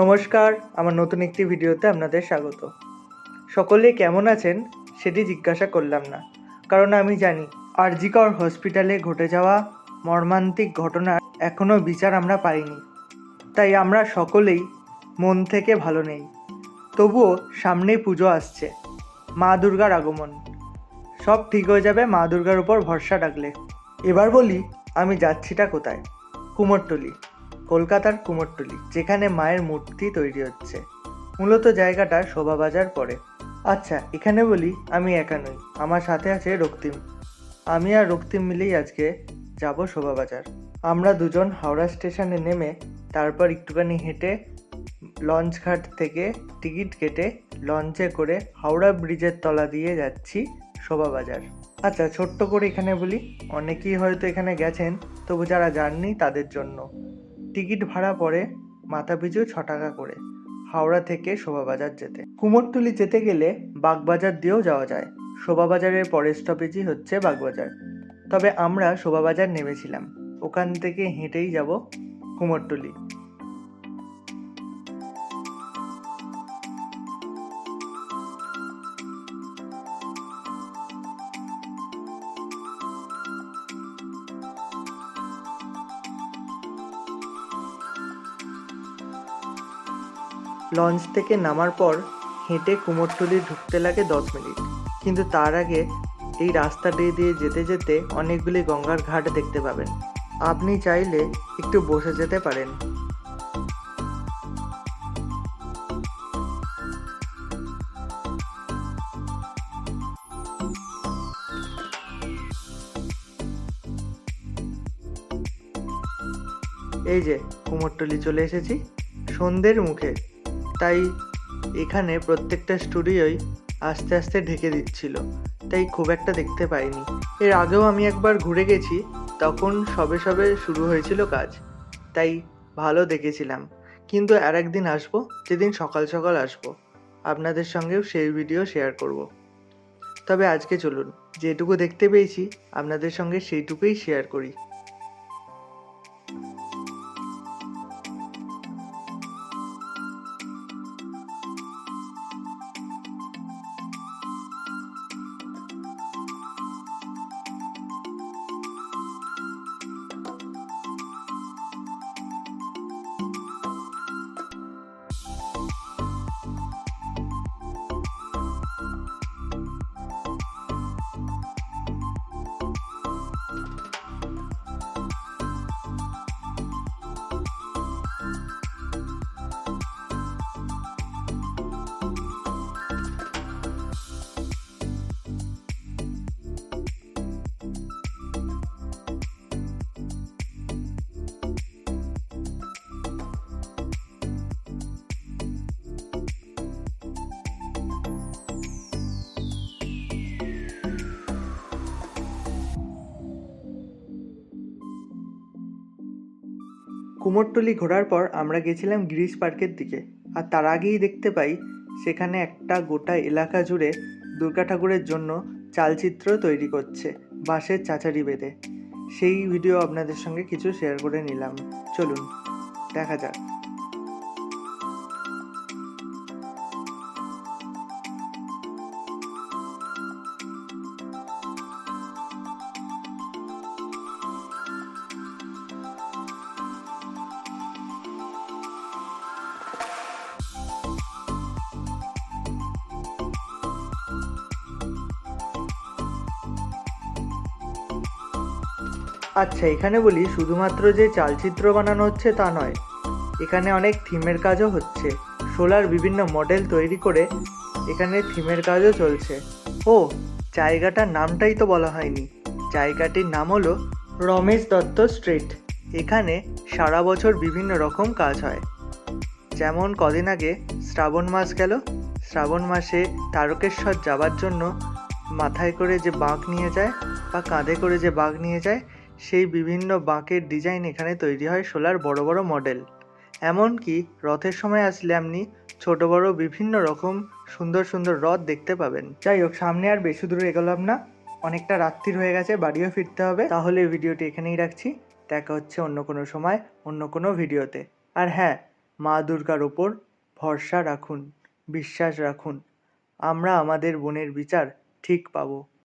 নমস্কার, আমার নতুন একটি ভিডিওতে আপনাদের স্বাগত। সকলে কেমন আছেন সেটি জিজ্ঞাসা করলাম না, কারণ আমি জানি আরজিকর হসপিটালে ঘটে যাওয়া মর্মান্তিক ঘটনার এখনও বিচার আমরা পাইনি। তাই আমরা সকলেই মন থেকে ভালো নেই। তবুও সামনেই পুজো আসছে, মা দুর্গার আগমন। সব ঠিক হয়ে যাবে মা দুর্গার উপর ভরসা ডাকলে এবার বলি আমি যাচ্ছিটা কোথায়, কুমোরটুলি। কলকাতার কুমোরটুলি, যেখানে মায়ের মূর্তি তৈরি হচ্ছে। মূলত জায়গাটা শোভাবাজার পড়ে। আচ্ছা এখানে বলি, আমি একা নই, আমার সাথে আছে রক্তিম। আমি আর রক্তিম মিলেই আজকে যাব শোভাবাজার। আমরা দুজন হাওড়া স্টেশনে নেমে, তারপর একটুখানি হেঁটে, লঞ্চ ঘাট থেকে টিকিট কেটে, লঞ্চে করে হাওড়া ব্রিজের তলা দিয়ে যাচ্ছি শোভাবাজার। আচ্ছা ছোট্ট করে এখানে বলি, অনেকেই হয়তো এখানে গেছেন, তবু যারা যাননি তাদের জন্য। টিকিট ভাড়া পড়ে মাথাপিছু ছ টাকা করে, হাওড়া থেকে শোভাবাজার যেতে। কুমোরটুলি যেতে গেলে বাগবাজার দিয়েও যাওয়া যায়। শোভাবাজারের পরের স্টপেজই হচ্ছে বাগবাজার। তবে আমরা শোভাবাজার নেমেছিলাম। ওখান থেকে হেঁটেই যাব কুমোরটুলি। লঞ্চ থেকে নামার পর হেঁটে কুমোরটুলি ঢুকতে লাগে দশ মিনিট। কিন্তু তার আগে এই রাস্তাটি দিয়ে যেতে যেতে অনেকগুলি গঙ্গার ঘাট দেখতে পাবেন। আপনি চাইলে একটু বসে যেতে পারেন। এই যে, কুমোরটুলি চলে এসেছি। সন্ধ্যের মুখে। তাই এখানে প্রত্যেকটা স্টুডিওই আস্তে আস্তে ঢেকে দিচ্ছিল। তাই খুব একটা দেখতে পাইনি। এর আগেও আমি একবার ঘুরে গেছি, তখন সবে সবে শুরু হয়েছিল কাজ। তাই ভালো দেখেছিলাম। কিন্তু আর একদিন আসব, যেদিন সকাল সকাল আসব। আপনাদের সঙ্গেও সেই ভিডিও শেয়ার করব। তবে আজকে চলুন, যেটুকু দেখতে পেয়েছি, আপনাদের সঙ্গে সেইটুকুই শেয়ার করি। কুমোরটুলি ঘোরার পর আমরা গেছিলাম গিরিশ পার্কের দিকে। আর তার আগেই দেখতে পাই, সেখানে একটা গোটা এলাকা জুড়ে দুর্গা ঠাকুরের জন্য চালচিত্র তৈরি করছে বাঁশের চাচারি বেঁধে। সেই ভিডিও আপনাদের সঙ্গে কিছু শেয়ার করে নিলাম। চলুন, দেখা যাক। আচ্ছা এখানে বলি, শুধুমাত্র যে চালচিত্র বানানো হচ্ছে তা নয়, এখানে অনেক থিমের কাজও হচ্ছে। সোলার বিভিন্ন মডেল তৈরি করে এখানে থিমের কাজও চলছে। ও, জায়গাটার নামটাই তো বলা হয়নি। জায়গাটির নাম হলো রমেশ দত্ত স্ট্রিট। এখানে সারা বছর বিভিন্ন রকম কাজ হয়। যেমন কদিন আগে শ্রাবণ মাস গেল। শ্রাবণ মাসে তারকেশ্বর যাবার জন্য মাথায় করে যে বাঘ নিয়ে যায় বা কাঁধে করে যে বাঘ নিয়ে যায় সেই বিভিন্ন বাঁকের ডিজাইন এখানে তৈরি হয় সোলার বড় বড় মডেল। এমনকি রথের সময় আসলে আপনি ছোট বড় বিভিন্ন রকম সুন্দর সুন্দর রথ দেখতে পাবেন। যাই হোক, সামনে আর বেশি দূরে এগোলাম না। অনেকটা রাত্রির হয়ে গেছে, বাড়িও ফিরতে হবে। তাহলে ভিডিওটি এখানেই রাখছি। দেখা হচ্ছে অন্য কোনো সময়, অন্য কোনো ভিডিওতে। আর হ্যাঁ মা দুর্গার ওপর ভরসা রাখুন, বিশ্বাস রাখুন। আমরা আমাদের বোনের বিচার ঠিক পাবো।